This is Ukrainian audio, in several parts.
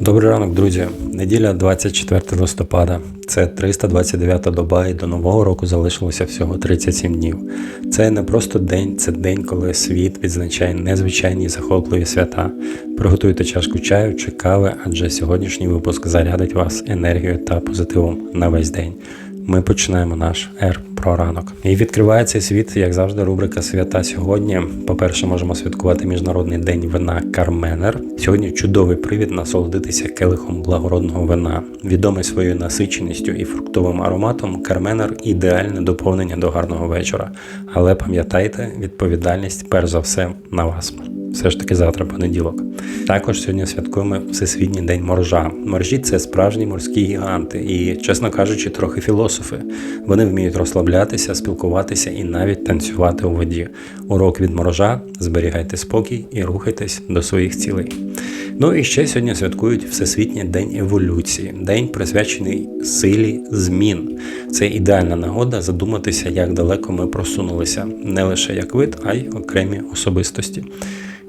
Добрий ранок, друзі. Неділя 24 листопада. Це 329-та доба, і до нового року залишилося всього 37 днів. Це не просто день, це день, коли світ відзначає незвичайні захопливі свята. Приготуйте чашку чаю чи кави, адже сьогоднішній випуск зарядить вас енергією та позитивом на весь день. Ми починаємо наш ер про ранок. І відкриває цей світ, як завжди, рубрика Свята сьогодні. По-перше, можемо святкувати Міжнародний день вина Карменер. Сьогодні чудовий привід насолодитися келихом благородного вина. Відомий своєю насиченістю і фруктовим ароматом, Карменер ідеальне доповнення до гарного вечора. Але пам'ятайте, відповідальність перш за все на вас. Все ж таки завтра понеділок. Також сьогодні святкуємо Всесвітній день моржа. Моржі це справжні морські гіганти, і, чесно кажучи, трохи філософи. Вони вміють розслаблятися, спілкуватися і навіть танцювати у воді. Урок від моржа зберігайте спокій і рухайтесь до своїх цілей. Ну і ще сьогодні святкують Всесвітній день еволюції, день присвячений силі змін. Це ідеальна нагода задуматися, як далеко ми просунулися, не лише як вид, а й окремі особистості.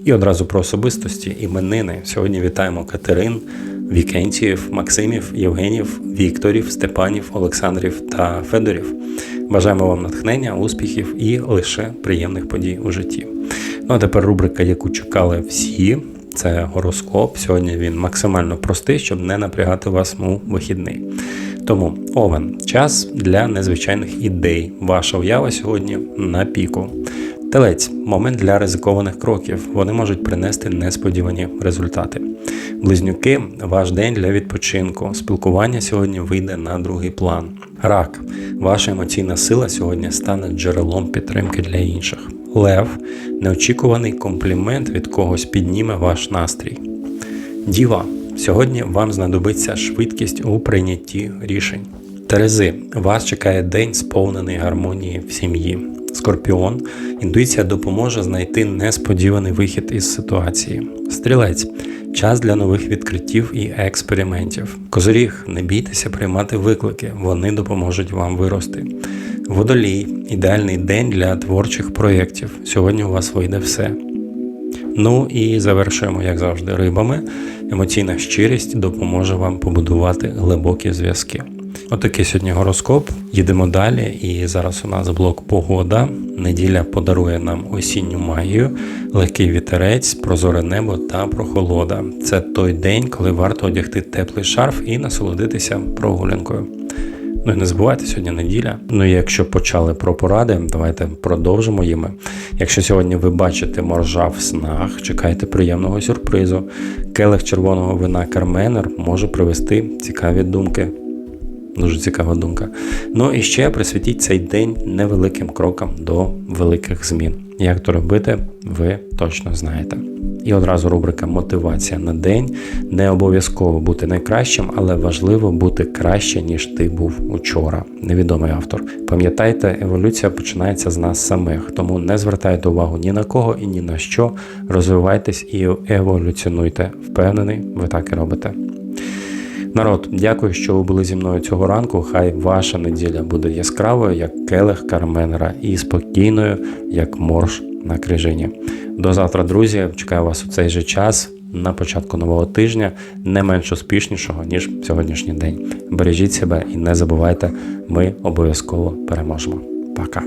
І одразу про особистості іменини. Сьогодні вітаємо Катерин, Вікентіїв, Максимів, Євгенів, Вікторів, Степанів, Олександрів та Федорів. Бажаємо вам натхнення, успіхів і лише приємних подій у житті. Ну а тепер рубрика, яку чекали всі. Це гороскоп. Сьогодні він максимально простий, щоб не напрягати вас у вихідний. Тому овен час для незвичайних ідей. Ваша уява сьогодні на піку. Телець момент для ризикованих кроків. Вони можуть принести несподівані результати. Близнюки ваш день для відпочинку. Спілкування сьогодні вийде на другий план. Рак. Ваша емоційна сила сьогодні стане джерелом підтримки для інших. Лев неочікуваний комплімент від когось підніме ваш настрій. Діва. Сьогодні вам знадобиться швидкість у прийнятті рішень. Терези, вас чекає день сповнений гармонії в сім'ї. Скорпіон, інтуїція допоможе знайти несподіваний вихід із ситуації. Стрілець, час для нових відкриттів і експериментів. Козоріг, не бійтеся приймати виклики, вони допоможуть вам вирости. Водолій, ідеальний день для творчих проєктів. Сьогодні у вас вийде все. Ну і завершуємо, як завжди, рибами. Емоційна щирість допоможе вам побудувати глибокі зв'язки. Отакий сьогодні гороскоп. Їдемо далі. І зараз у нас блок погода. Неділя подарує нам осінню магію, легкий вітерець, прозоре небо та прохолода. Це той день, коли варто одягти теплий шарф і насолодитися прогулянкою. Ну і не забувайте, сьогодні неділя. Ну і якщо почали про поради, давайте продовжимо їми. Якщо сьогодні ви бачите моржа в снах, чекайте приємного сюрпризу. Келих червоного вина Карменер може привести цікаві думки. Дуже цікава думка. Ну і ще присвятіть цей день невеликим крокам до великих змін. Як то робити, ви точно знаєте. І одразу рубрика Мотивація на день. Не обов'язково бути найкращим, але важливо бути краще, ніж ти був учора. Невідомий автор. Пам'ятайте, еволюція починається з нас самих, тому не звертайте увагу ні на кого і ні на що. Розвивайтесь і еволюціонуйте. Впевнений, ви так і робите. Народ, дякую, що ви були зі мною цього ранку. Хай ваша неділя буде яскравою, як келих Карменера, і спокійною, як морж на крижині. До завтра, друзі. Чекаю вас у цей же час на початку нового тижня, не менш успішнішого, ніж сьогоднішній день. Бережіть себе і не забувайте, ми обов'язково переможемо. Пока.